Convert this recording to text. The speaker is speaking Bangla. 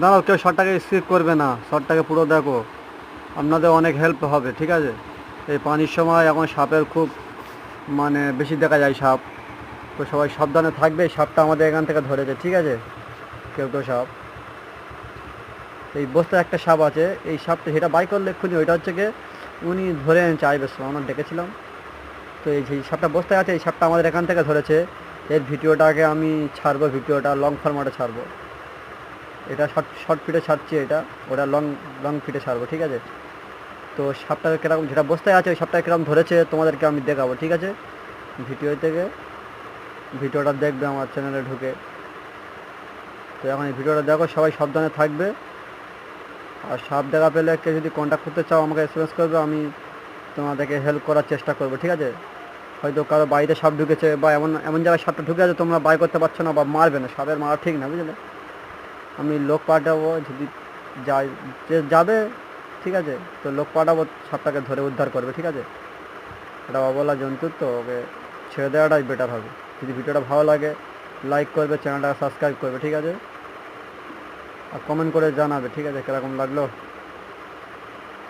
দাঁড়াও, কেউ শর্টটাকে স্কিপ করবে না। শর্টটাকে পুরো দেখো, আপনাদের অনেক হেল্প হবে, ঠিক আছে? এই পানির সময় এখন সাপের খুব মানে বেশি দেখা যায় সাপ। তো সবাই সাবধানে থাকবে সাপটা আমাদের এখান থেকে ধরেছে, ঠিক আছে? কেউ কেউ সাপ। এই বস্তায় একটা সাপ আছে, এই সাপটা সেটা বাই করলে এক্ষুনি, ওইটা হচ্ছে গিয়ে উনি ধরে এনেছে আইবেশ আমরা ডেকেছিলাম তো এই যে সাপটা বস্তায় আছে, এই সাপটা আমাদের এখান থেকে ধরেছে। এর ভিডিওটাকে আমি ছাড়বো, ভিডিওটা লং ফরম্যাটে ছাড়বো। এটা শর্ট শর্ট ফিটে ছাড়ছি এটা, ওটা লং লং ফিটে ছাড়বো, ঠিক আছে? তো সাপটাকে কীরকম, যেটা বস্তায় আছে, ওই সাপটা কীরকম ধরেছে, তোমাদেরকে আমি দেখাবো, ঠিক আছে? ভিডিও থেকে, ভিডিওটা দেখবে আমার চ্যানেলে ঢুকে। তো এখন এই ভিডিওটা দেখো, সবাই সাবধানে থাকবে। আর সাপ দেখা পেলে কেউ যদি কন্ট্যাক্ট করতে চাও, আমাকে এস করবে, আমি তোমাদেরকে হেল্প করার চেষ্টা করব, ঠিক আছে? হয়তো কারও বাড়িতে সাপ ঢুকেছে, বা এমন এমন জায়গায় সাপটা ঢুকে আছে, তোমরা বাই করতে পারছ না, বা মারবে না, সাপের মারা ঠিক না, বুঝলে? আমি লোক পাঠাবো, যদি যায় যে যাবে, ঠিক আছে, তো লোক পাঠাবো সাপটাকে ধরে উদ্ধার করবে, ঠিক আছে? এটা অবলা জন্তু, তো ওকে ছেড়ে দেওয়াটাই বেটার হবে। যদি ভিডিওটা ভালো লাগে লাইক করবে চ্যানেলটা সাবস্ক্রাইব করবে, ঠিক আছে? আর কমেন্ট করে জানাবে, ঠিক আছে, কীরকম লাগল?